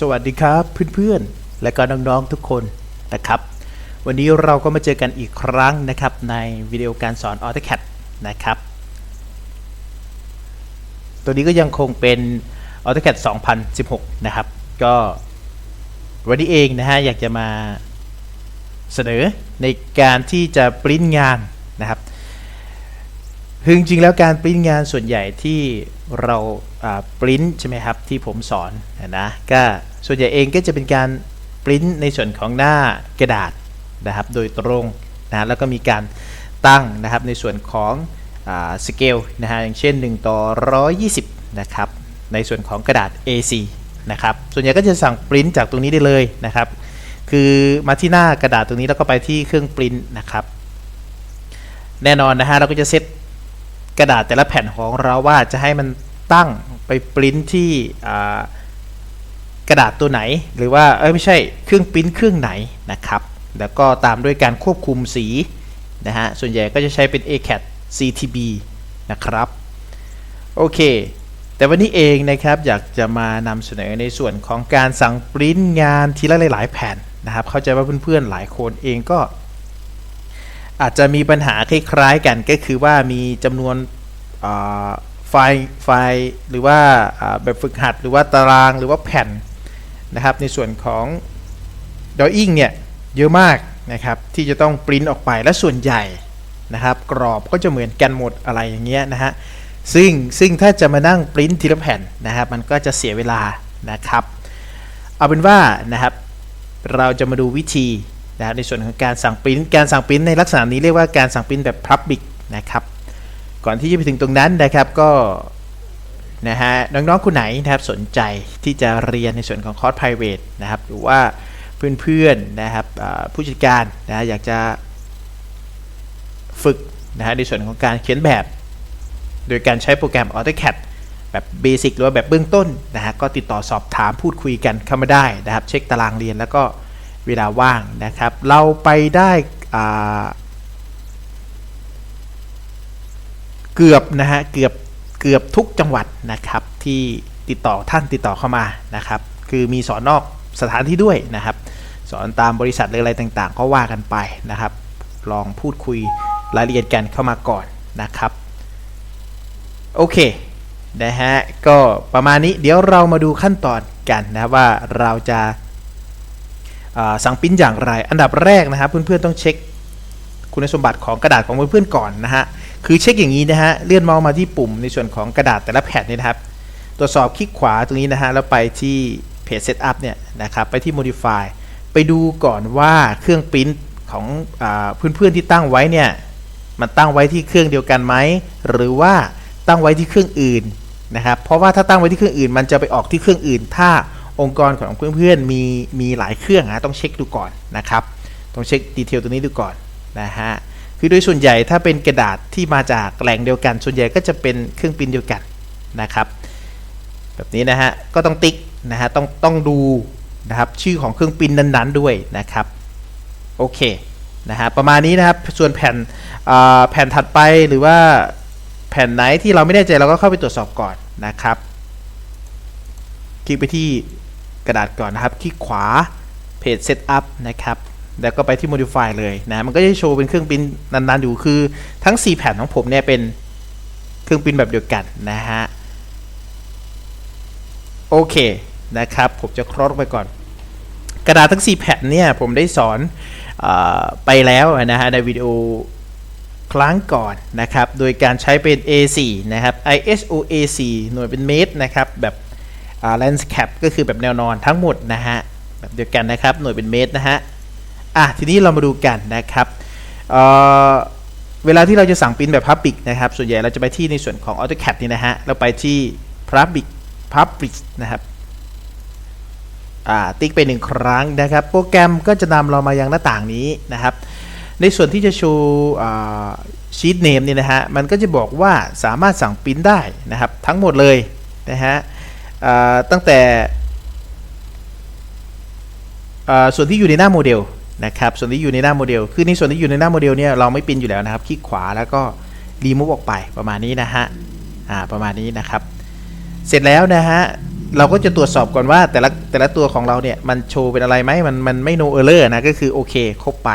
สวัสดีครับเพื่อนๆ และก็น้องๆทุกคนนะครับ วันนี้เราก็มาเจอกันอีกครั้งนะครับ ในวิดีโอการสอน AutoCAD นะครับ ตัวนี้ก็ยังคงเป็น AutoCAD 2016 นะครับ ก็วันนี้เองนะฮะอยากจะมาเสนอในการที่จะปริ้นงานนะครับ คือจริงๆแล้วการปริ้นงานส่วนใหญ่ที่เราปริ้นใช่ไหมครับที่ผมสอนนะก็ส่วนใหญ่เองก็จะเป็นการปริ้นในส่วนของหน้ากระดาษนะครับโดยตรงนะแล้วก็มีการตั้งนะครับในส่วนของสเกลนะฮะอย่างเช่น 1 ต่อ 120 นะครับ ในส่วนของกระดาษ A4 นะครับ ส่วนใหญ่ก็จะสั่งปริ้นจากตรงนี้ได้เลยนะครับ คือมาที่หน้ากระดาษตรงนี้แล้วก็ไปที่เครื่องปริ้นนะครับ แน่นอนนะฮะเราก็จะเซต กระดาษแต่ละแผ่นของเราว่าจะให้มันตั้งไปปริ้นที่กระดาษตัวไหน หรือว่าเอ้ยไม่ใช่เครื่องปริ้นเครื่องไหนนะครับ แล้วก็ตามด้วยการควบคุมสีนะฮะส่วนใหญ่ก็จะใช้เป็น ACAD CTB นะครับโอเค แต่วันนี้เองนะครับอยากจะมานำเสนอในส่วนของการสั่งปริ้นงานทีละหลาย ๆ แผ่นนะครับเข้าใจว่าเพื่อนๆหลายคนเองก็ อาจจะมีปัญหาคล้ายๆกันก็คือว่ามีจำนวนไฟล์ไฟล์หรือว่าแบบฝึกหัดหรือว่าตารางหรือว่าแผ่นนะครับในส่วนของดออิ่งเนี่ยเยอะมากนะครับที่จะต้องปริ้นออกไปและส่วนใหญ่นะครับกรอบก็จะเหมือนกันหมดอะไรอย่างเงี้ยนะฮะซึ่งซึ่งถ้าจะมานั่งปริ้นทีละแผ่นนะครับมันก็จะเสียเวลานะครับ เอาเป็นว่านะครับเราจะมาดูวิธี นะในส่วนของการสั่งปริ้นการสั่งปริ้นในลักษณะนี้เรียกว่าการสั่งปริ้นแบบ Public นะครับ ก่อนที่จะไปถึงตรงนั้นนะครับก็นะฮะน้องๆคนไหนนะครับสนใจที่จะเรียนในส่วนของคอร์ส private นะครับหรือว่าเพื่อนๆนะครับผู้จัดการนะอยากจะฝึกนะฮะในส่วนของการเขียนแบบ โดยการใช้โปรแกรม AutoCAD แบบเบสิกหรือว่าแบบเบื้องต้นนะฮะก็ติดต่อสอบถามพูดคุยกันเข้ามาได้นะครับ เช็คตารางเรียนแล้วก็ เวลาว่างนะครับ เราไปได้เกือบนะฮะเกือบเกือบทุกจังหวัดนะครับที่ติดต่อท่านติดต่อเข้ามานะครับ คือมีสอนนอกสถานที่ด้วยนะครับ สอนตามบริษัทหรืออะไรต่างๆ ก็ว่ากันไปนะครับ ลองพูดคุยรายละเอียดกันเข้ามาก่อนนะครับ โอเคนะฮะก็ประมาณนี้เดี๋ยวเรามาดูขั้นตอนกันนะว่าเราจะ สั่งปิ้นอย่างไร อันดับแรกนะครับเพื่อนๆต้องเช็คคุณสมบัติของกระดาษของเพื่อนๆก่อนนะฮะคือเช็คอย่างนี้นะฮะเลื่อนเมาส์มาที่ปุ่มในส่วนของกระดาษแต่ละแผ่นนี่นะครับ ตรวจสอบคลิกขวาตรงนี้นะฮะแล้วไปที่ Page Setup เนี่ยนะครับไปที่ Modify ไปดูก่อนว่าเครื่องปริ้นของเพื่อนๆที่ตั้งไว้เนี่ยมันตั้งไว้ที่เครื่องเดียวกันไหมหรือว่าตั้งไว้ที่เครื่องอื่นนะครับเพราะว่าถ้าตั้งไว้ที่เครื่องอื่น มันจะไปออกที่เครื่องอื่น ถ้า องค์กรของเพื่อนๆมีมีหลายเครื่องนะต้องเช็คดูก่อนนะครับ ต้องเช็คดีเทลตัวนี้ดูก่อนนะฮะคือโดยส่วนใหญ่ถ้าเป็นกระดาษที่มาจากแหล่งเดียวกัน ส่วนใหญ่ก็จะเป็นเครื่องปิ้นเดียวกันนะครับ แบบนี้นะฮะก็ต้องติ๊กนะฮะต้องต้องดูนะครับชื่อของเครื่องปิ้นนั้นๆด้วยนะครับโอเคนะฮะประมาณนี้นะครับส่วนแผ่นแผ่นถัดไปหรือว่าแผ่นไหนที่เราไม่แน่ใจเราก็เข้าไปตรวจสอบก่อนนะครับ คลิกไปที่ กระดาษก่อนนะครับ คลิกขวา Page Setup นะครับ แล้วก็ไปที่ modify เลยนะ มันก็จะโชว์เป็นเครื่องปิ้นนานๆ อยู่ คือทั้ง 4 แผ่นของผมเนี่ยเป็นเครื่องปิ้นแบบเดียวกันนะฮะ โอเคนะครับ ผมจะครอสไปก่อน กระดาษทั้ง 4 แผ่นเนี่ย ผมได้สอนอไปแล้วนะฮะในวิดีโอครั้งก่อนนะครับ โดยการใช้เป็น A4 นะครับ ISO A4 หน่วยเป็นเมตรนะครับ แบบ landscape ก็คือแบบแนวนอนทั้งหมดนะฮะแบบเดียวกันนะครับหน่วยเป็นเมตรนะฮะอะทีนี้เรามาดูกันนะครับเเวลาที่เราจะสั่งปริ้นแบบ Public นะครับ ส่วนใหญ่เราจะไปที่ในส่วนของ AutoCAD นี่นะฮะ เราไปที่ Public Public นะครับ อ่า ติ๊กไปหนึ่งครั้งนะครับ โปรแกรมก็จะนำเรามายังหน้าต่างนี้นะครับ ในส่วนที่จะโชว์ชีตเนมนี่นะฮะ มันก็จะบอกว่าสามารถสั่งปริ้นได้นะครับ ทั้งหมดเลยนะฮะ ตั้งแต่ส่วนที่อยู่ในหน้าโมเดลนะครับส่วนที่อยู่ในหน้าโมเดล คือในส่วนที่อยู่ในหน้าโมเดลเนี่ยเราไม่ปินอยู่แล้วนะครับ คลิกขวาแล้วก็รีมูฟออกไปประมาณนี้นะฮะอ่าประมาณนี้นะครับ เสร็จแล้วนะฮะเราก็จะตรวจสอบก่อนว่าแต่ละแต่ละตัวของเราเนี่ยมันโชว์เป็นอะไรไหมมันมันไม่ no error นะก็คือโอเคครบไป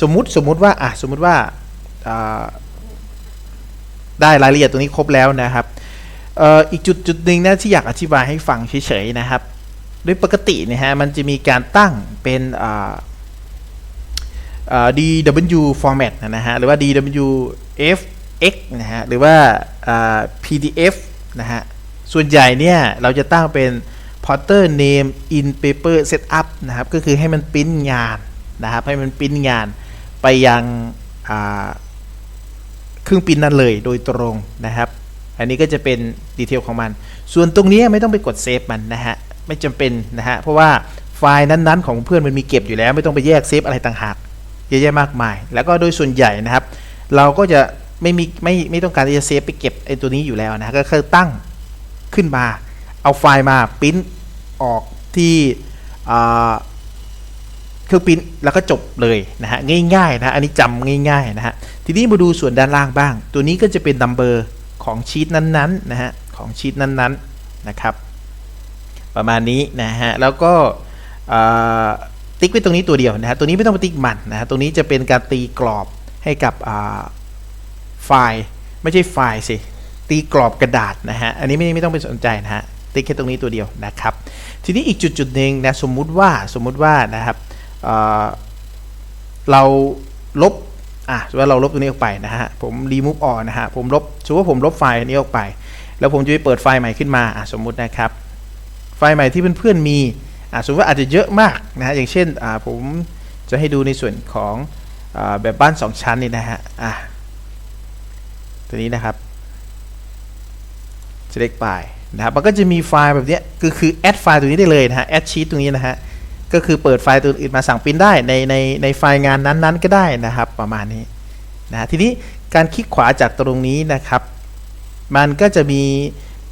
สมมุติสมมุติว่าอะสมมุติว่าได้รายละเอียดตรงนี้ครบแล้วนะครับ อีกจุดจุดหนึ่งนะที่อยากอธิบายให้ฟังเฉยๆนะครับ โดยปกติเนะฮะมันจะมีการตั้งเป็นอ่า DW format นะฮะหรือว่า DWFX นะฮะหรือว่า PDF นะฮะส่วนใหญ่เนี่ยเราจะตั้งเป็น Porter name in paper setup นะครับก็คือให้มันปริ้นงานนะครับให้มันปริ้นงานไปยังเครื่องปริ้นนั้นเลยโดยตรงนะครับ อันนี้ก็จะเป็นดีเทลของมัน ส่วนตรงนี้ไม่ต้องไปกดเซฟมันนะฮะ ไม่จำเป็นนะฮะ เพราะว่าไฟล์นั้นๆ ของเพื่อนมันมีเก็บอยู่แล้ว ไม่ต้องไปแยกเซฟอะไรต่างหากเยอะแยะมากมาย แล้วก็โดยส่วนใหญ่นะครับ เราก็จะไม่มีไม่ไม่ต้องการที่จะเซฟไปเก็บไอ้ตัวนี้อยู่แล้วนะก็คือตั้งขึ้นมา เอาไฟล์มาปริ้นออกที่เครื่องปริ้นแล้วก็จบเลยนะฮะง่ายๆนะอันนี้จำง่ายๆนะฮะทีนี้มาดูส่วนด้านล่างบ้าง ตัวนี้ก็จะเป็นนัมเบอร์ ของชีตนั้นๆนะฮะของชีตนั้นๆนะครับ ประมาณนี้นะฮะแล้วก็ติ๊กไว้ตรงนี้ตัวเดียวนะฮะตัวนี้ไม่ต้องไปติ๊กมันนะฮะตรงนี้จะเป็นการตีกรอบให้กับไฟล์ไม่ใช่ไฟล์สิตีกรอบกระดาษนะฮะอันนี้ไม่ไม่ต้องไปสนใจนะฮะติ๊กแค่ตรงนี้ตัวเดียวนะครับ ทีนี้อีกจุดจุดหนึ่งนะสมมุติว่าสมมุติว่านะครับเเราลบ อะสมมติว่าเราลบตัวนี้ออกไปนะฮะผม remove all นะฮะผมลบสมมติว่าผมลบไฟล์นี้ออกไป แล้วผมจะไปเปิดไฟล์ใหม่ขึ้นมาอะสมมุตินะครับ ไฟล์ใหม่ที่เพื่อนๆมีอะสมมติว่าอาจจะเยอะมากนะฮะอย่างเช่นอ่าผมจะให้ดูในส่วนของอ่าแบบบ้าน 2 ชั้นนี่นะฮะอะตัวนี้นะครับ select ไปนะครับมันก็จะมีไฟล์แบบนี้คือคือ add ไฟล์ตัวนี้ได้เลยนะฮะ add sheet ตรงนี้นะฮะ ก็คือเปิดไฟล์ตัวอื่นมาสั่งปริ้นได้ในในในไฟล์งานนั้นๆ ก็ได้นะครับประมาณนี้นะทีนี้การคลิกขวาจากตรงนี้นะครับ มันก็จะมี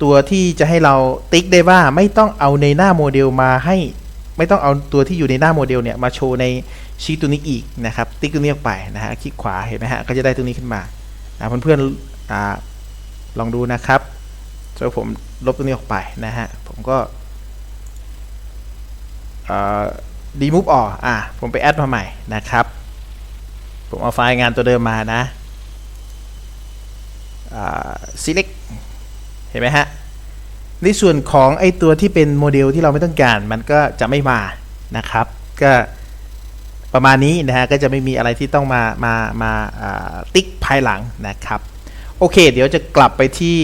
ตัวที่จะให้เราติ๊กได้ว่าไม่ต้องเอาในหน้าโมเดลมาให้ไม่ต้องเอาตัวที่อยู่ในหน้าโมเดลเนี่ยมาโชว์ในชีตตัวนี้อีกนะครับ ติ๊กตัวนี้ออกไปนะฮะคลิกขวาเห็นไหมฮะก็จะได้ตัวนี้ขึ้นมานะเพื่อนๆอลองดูนะครับส่วผมลบตัวนี้ออกไปนะฮะผมก็ ดีมูฟออกอะผมไปแอดมาใหม่นะครับ ผมเอาไฟล์งานตัวเดิมมานะอ่า select เห็นไหมฮะ ในส่วนของไอตัวที่เป็นโมเดลที่เราไม่ต้องการมันก็จะไม่มานะครับ ก็ประมาณนี้นะฮะ ก็จะไม่มีอะไรที่ต้องมา มา มาาติ๊กภายหลังนะครับ โอเค เดี๋ยวจะกลับไปที่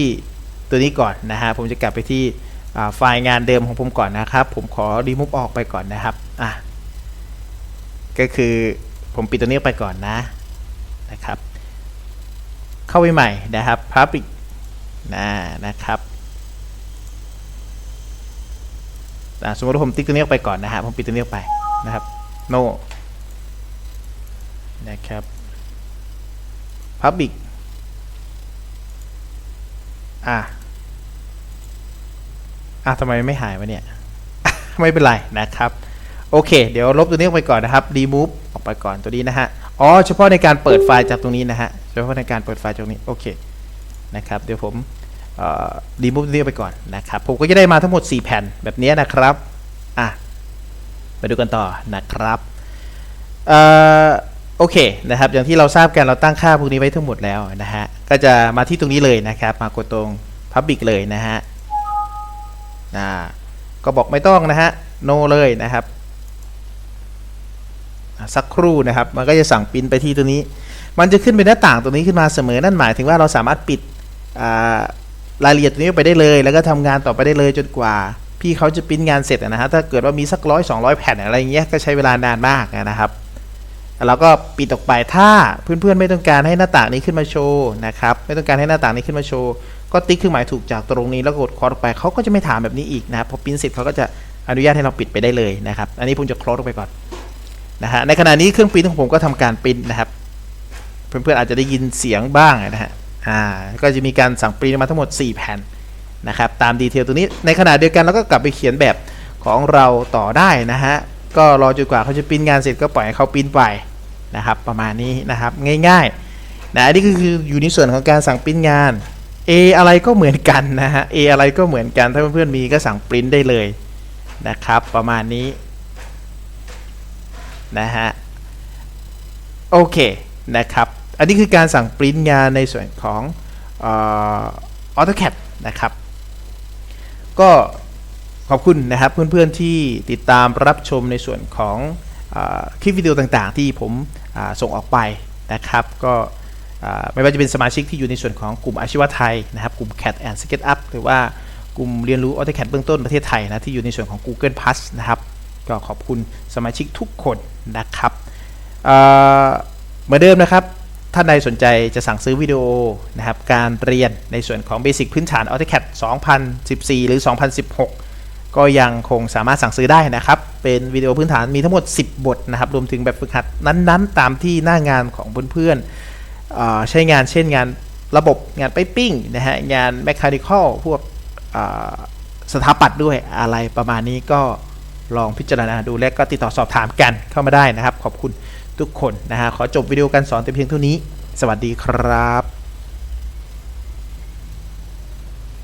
ตัวนี้ก่อนนะฮะ ผมจะกลับไปที่ ไฟล์งานเดิมของผมก่อนนะครับ ผมขอรีมูฟออกไปก่อนนะครับอะก็คือผมปิดตัวนี้ไปก่อนนะนะครับ เข้าไปใหม่นะครับ Public นะนะครับสมมติว่าผมติ๊กตัวนี้ออกไปก่อนนะฮะผมปิดตัวนี้ออกไปนะครับ no นะครับ Public อะ อะทำไมไม่หายวะเนี่ย ไม่เป็นไรนะครับ โอเค เดี๋ยวลบตัวนี้ออกไปก่อนนะครับ remove ออกไปก่อนตัวนี้นะฮะ อ๋อ เฉพาะในการเปิดไฟล์จากตรงนี้นะฮะ เฉพาะในการเปิดไฟล์จากตรงนี้ โอเค นะครับ เดี๋ยวผมเอ่อ remove ตัวนี้ออกไปก่อนนะครับ ผมก็จะได้มาทั้งหมด 4 แผ่นแบบนี้นะครับ อะมาดูกันต่อนะครับเอ่อโอเคนะครับ อย่างที่เราทราบกันเราตั้งค่าพวกนี้ไว้ทั้งหมดแล้วนะฮะ ก็จะมาที่ตรงนี้เลยนะครับ มากดตรง Public เลยนะฮะ่าก็บอกไม่ต้องนะฮะโ no เลยนะครับ สักครู่นะครับ มันก็จะสั่งปิ้นไปที่ตัวนี้ มันจะขึ้นเป็นหน้าต่างตัวนี้ขึ้นมาเสมอนั่นหมายถึงว่าเราสามารถปิดรายละเอียดตัวนี้ไปได้เลย แล้วก็ทำงานต่อไปได้เลยจนกว่า พี่เขาจะปิ้นงานเสร็จนะฮะถ้าเกิดว่ามีสักร้อยสองร้อยแผ่นอะไรอย่างเงี้ยก็ใช้เวลานานมากนะครับ แล้วก็ปิดออกไปถ้าเพื่อนๆไม่ต้องการให้หน้าต่างนี้ขึ้นมาโชว์นะครับไม่ต้องการให้หน้าต่างนี้ขึ้นมาโชว์ก็ติ๊กเครื่องหมายถูกจากตรงนี้แล้วกดคอร์ออกไปเขาก็จะไม่ถามแบบนี้อีกนะครับพอปิ้นเสร็จเขาก็จะอนุญาตให้เราปิดไปได้เลยนะครับ อันนี้ผมจะคลอสออกไปก่อนนะฮะในขณะนี้เครื่องปิ้นของผมก็ทำการปิ้นนะครับ เพื่อนๆอาจจะได้ยินเสียงบ้างนะฮะอ่าก็จะมีการสั่งปริ้นมาทั้งหมด 4 แผ่นนะครับตามดีเทลตัวนี้ในขณะเดียวกันเราก็กลับไปเขียนแบบของเราต่อได้นะฮะ ก็รอจนกว่าเขาจะปริ้นงานเสร็จก็ปล่อยให้เขาปริ้นไปนะครับประมาณนี้นะครับง่ายๆนะอันนี้ก็คืออยู่ในส่วนของการสั่งปริ้นงาน A อะไรก็เหมือนกันนะฮะ A อะไรก็เหมือนกันถ้าเพื่อนๆมีก็สั่งปริ้นได้เลยนะครับประมาณนี้นะฮะโอเคนะครับอันนี้คือการสั่งปริ้นงานในส่วนของออ AutoCAD นะครับก็ ขอบคุณนะครับเพื่อนๆที่ติดตามรับชมในส่วนของอคลิปวิดีโอต่างๆ ที่ผมส่งออกไปนะครับ ก็ไม่ว่าจะเป็นสมาชิกที่อยู่ในส่วนของกลุ่มอาชีวะไทยนะครับ กลุ่ม CAD and SketchUp หรือว่ากลุ่มเรียนรู้ AutoCAD เบื้องต้นประเทศไทยนะที่อยู่ในส่วนของ Google Plus นะครับ ก็ขอบคุณสมาชิกทุกคนนะครับเอ่อเหมือนเดิมนะครับท่านใดสนใจจะสั่งซื้อวิดีโอนะครับการเรียนในส่วนของเบสิกพื้นฐาน AutoCAD 2014 หรือ 2016 ก็ยังคงสามารถสั่งซื้อได้นะครับ เป็นวิดีโอพื้นฐานมีทั้งหมด 10 บทนะครับ รวมถึงแบบฝึกหัดนั้นๆ ตามที่หน้างานของเพื่อนๆใช้งานเช่นงานระบบงานไปปิ้งนะฮะ งานแมคคานิคอลพวกสถาปัตย์ด้วยอะไรประมาณนี้ก็ลองพิจารณาดูและก็ติดต่อสอบถามกันเข้ามาได้นะครับ ขอบคุณทุกคนนะฮะขอจบวิดีโอการสอนแต่เพียงเท่านี้ สวัสดีครับ